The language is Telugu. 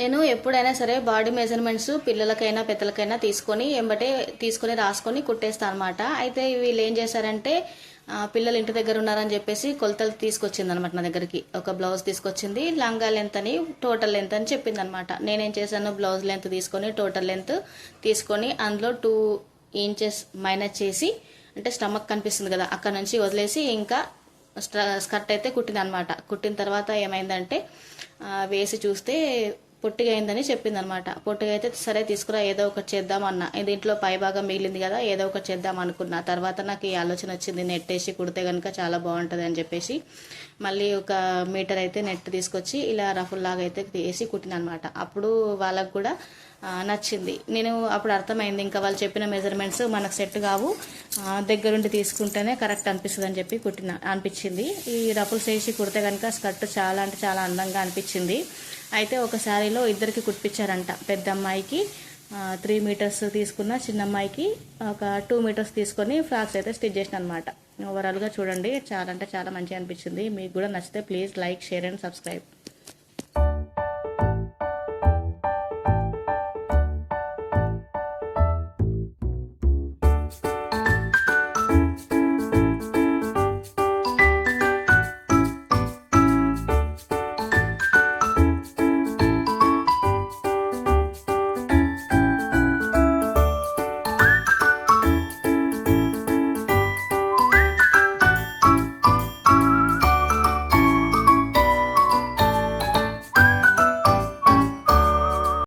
నేను ఎప్పుడైనా సరే బాడీ మెజర్మెంట్స్ పిల్లలకైనా పెద్దలకైనా తీసుకొని ఎంబటే తీసుకొని రాసుకొని కుట్టేస్తాను అనమాట అయితే వీళ్ళు ఏం చేశారంటే పిల్లలు ఇంటి దగ్గర ఉన్నారని చెప్పేసి కొలతలు తీసుకొచ్చింది అనమాట నా దగ్గరికి. ఒక బ్లౌజ్ తీసుకొచ్చింది. లంగా లెంత్ అని టోటల్ లెంత్ అని చెప్పింది అనమాట నేనేం చేశాను బ్లౌజ్ లెంత్ తీసుకొని టోటల్ లెంత్ తీసుకొని అందులో టూ ఇంచెస్ మైనస్ చేసి అంటే స్టమక్ కనిపిస్తుంది కదా అక్కడ నుంచి వదిలేసి ఇంకా స్కర్ట్ అయితే కుట్టింది అనమాట కుట్టిన తర్వాత ఏమైందంటే వేసి చూస్తే పొట్టిగా అయిందని చెప్పింది పొట్టిగా అయితే సరే తీసుకురా ఏదో ఒకటి చేద్దామన్నా. దీంట్లో పైభాగం మిగిలింది కదా ఏదో ఒకటి చేద్దాం అనుకున్నా. తర్వాత నాకు ఈ ఆలోచన వచ్చింది నెట్ వేసి కుడితే కనుక చాలా బాగుంటుంది అని చెప్పేసి. మళ్ళీ ఒక మీటర్ అయితే నెట్ తీసుకొచ్చి ఇలా రఫుల్ లాగా అయితే వేసి కుట్టిన అనమాట అప్పుడు వాళ్ళకు కూడా నచ్చింది. నేను అప్పుడు అర్థమైంది ఇంకా వాళ్ళు చెప్పిన మెజర్మెంట్స్ మనకు సెట్ కావు. దగ్గరుండి తీసుకుంటేనే కరెక్ట్ అనిపిస్తుంది అని చెప్పి కుట్టిన అనిపించింది. ఈ రఫుల్స్ వేసి కుడితే కనుక స్కర్ట్ చాలా అంటే చాలా అందంగా అనిపించింది. అయితే ఒక శారీలో ఇద్దరికి కుట్టించారంట. పెద్ద అమ్మాయికి త్రీ మీటర్స్ తీసుకున్న చిన్న అమ్మాయికి ఒక టూ మీటర్స్ తీసుకొని ఫ్రాక్స్ అయితే స్టిచ్ చేసిన అనమాట ఓవరాల్గా చూడండి చాలా అంటే చాలా మంచిగా అనిపించింది. మీకు కూడా నచ్చితే please like share and subscribe